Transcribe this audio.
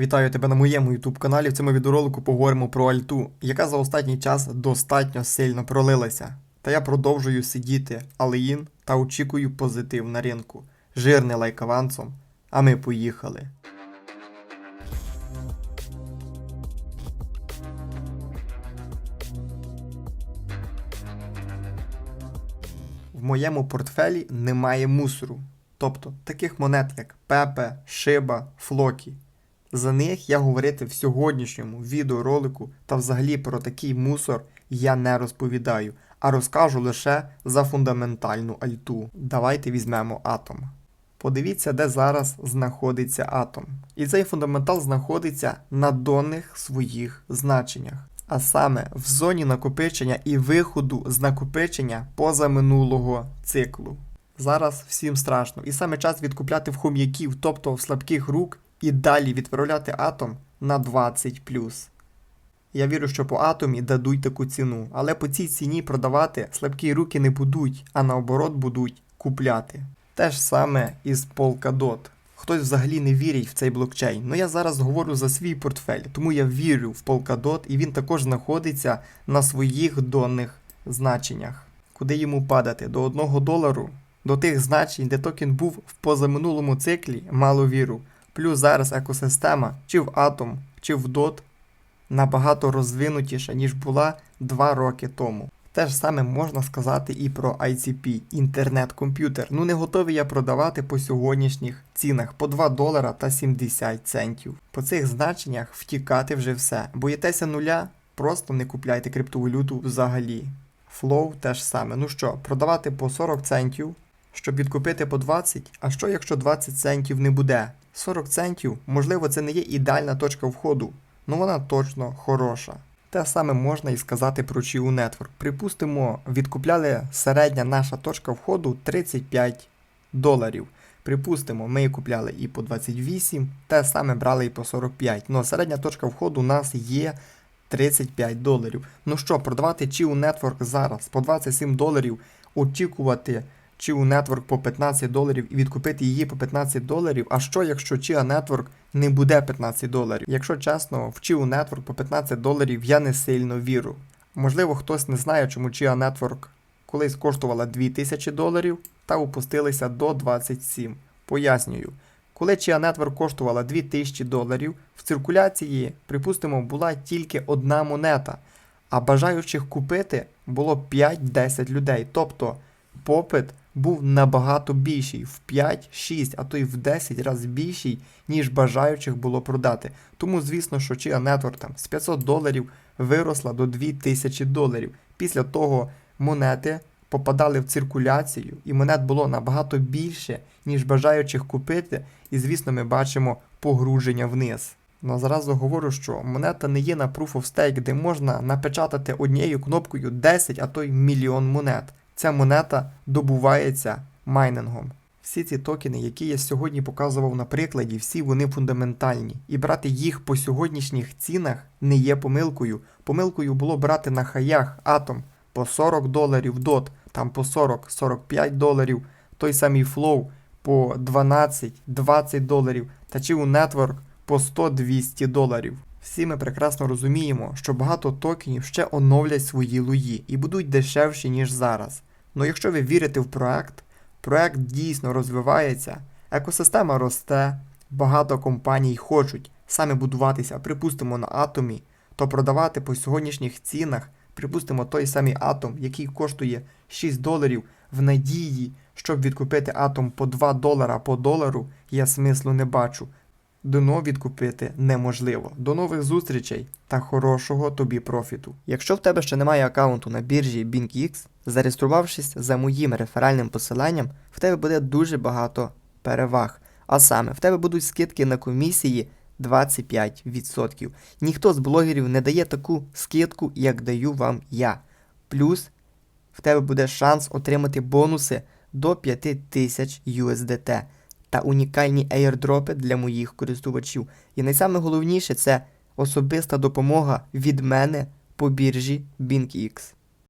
Вітаю тебе на моєму YouTube каналі. В цьому відеоролику поговоримо про альту, яка за останній час достатньо сильно пролилася. Та я продовжую сидіти алеїн та очікую позитив на ринку. Жирний лайк авансом, а ми поїхали. В моєму портфелі немає мусору, тобто таких монет як Пепе, Шиба, Флокі. За них я говорити в сьогоднішньому відеоролику та взагалі про такий мусор я не розповідаю, а розкажу лише за фундаментальну альту. Давайте візьмемо атом. Подивіться, де зараз знаходиться атом. І цей фундаментал знаходиться на донних своїх значеннях. А саме в зоні накопичення і виходу з накопичення позаминулого циклу. Зараз всім страшно, і саме час відкупляти в хом'яків, тобто в слабких рук, і далі відправляти атом на 20 Я вірю, що по атомі дадуть таку ціну, але по цій ціні продавати слабкі руки не будуть, а наоборот будуть купляти. Те ж саме із Polkadot. Хтось взагалі не вірить в цей блокчейн. Ну я зараз говорю за свій портфель, тому я вірю в Polkadot і він також знаходиться на своїх донних значеннях. Куди йому падати? До 1 долару? До тих значень, де токен був в позаминулому циклі, мало віру. Плюс зараз екосистема, чи в Atom, чи в DOT набагато розвинутіша, ніж була 2 роки тому. Те ж саме можна сказати і про ICP, інтернет-комп'ютер. Ну не готовий я продавати по сьогоднішніх цінах по 2 долара та 70 центів. По цих значеннях втікати вже все. Боїтеся нуля? Просто не купляйте криптовалюту взагалі. Flow теж саме. Ну що, продавати по 40 центів, щоб відкупити по 20, а що якщо 20 центів не буде? 40 центів, можливо, це не є ідеальна точка входу, але вона точно хороша. Те саме можна і сказати про Chiu Network. Припустимо, відкупляли середня наша точка входу 35 доларів. Припустимо, ми її купляли і по 28, те саме брали і по 45. Ну, середня точка входу у нас є 35 доларів. Ну що, продавати Chiu Network зараз по 27 доларів, очікувати Chia Network по 15 доларів і відкупити її по 15 доларів. А що, якщо Chia Network не буде 15 доларів? Якщо чесно, в Chia Network по 15 доларів я не сильно вірю. Можливо, хтось не знає, чому Chia Network колись коштувала 2000 доларів та опустилися до 27. Пояснюю. Коли Chia Network коштувала 2000 доларів, в циркуляції, припустимо, була тільки одна монета, а бажаючих купити було 5-10 людей. Тобто попит був набагато більший, в 5, 6, а то й в 10 разів більший, ніж бажаючих було продати. Тому, звісно, що Chia Network там з 500 доларів виросла до 2000 доларів. Після того монети попадали в циркуляцію, і монет було набагато більше, ніж бажаючих купити, і, звісно, ми бачимо погруження вниз. Ну, зразу говорю, що монета не є на Proof of Stake, де можна напечатати однією кнопкою 10, а то й мільйон монет ця монета добувається майнингом. Всі ці токени, які я сьогодні показував на прикладі, всі вони фундаментальні. І брати їх по сьогоднішніх цінах не є помилкою. Помилкою було брати на хаях атом по 40 доларів DOT, там по 40-45 доларів, той самий Flow по 12-20 доларів, та чи у Network по 100-200 доларів. Всі ми прекрасно розуміємо, що багато токенів ще оновлять свої луї і будуть дешевші, ніж зараз. Ну якщо ви вірите в проект, проект дійсно розвивається, екосистема росте, багато компаній хочуть саме будуватися, припустимо, на атомі, то продавати по сьогоднішніх цінах, припустимо, той самий атом, який коштує 6 доларів, в надії, щоб відкупити атом по 2 долара по долару, я смислу не бачу. Дно відкупити неможливо. До нових зустрічей та хорошого тобі профіту. Якщо в тебе ще немає аккаунту на біржі BinkX, зареєструвавшись за моїм реферальним посиланням, в тебе буде дуже багато переваг. А саме, в тебе будуть скидки на комісії 25%. Ніхто з блогерів не дає таку скидку, як даю вам я. Плюс в тебе буде шанс отримати бонуси до 5000 USDT та унікальні аірдропи для моїх користувачів. І найсаме головніше це особиста допомога від мене по біржі BinkX.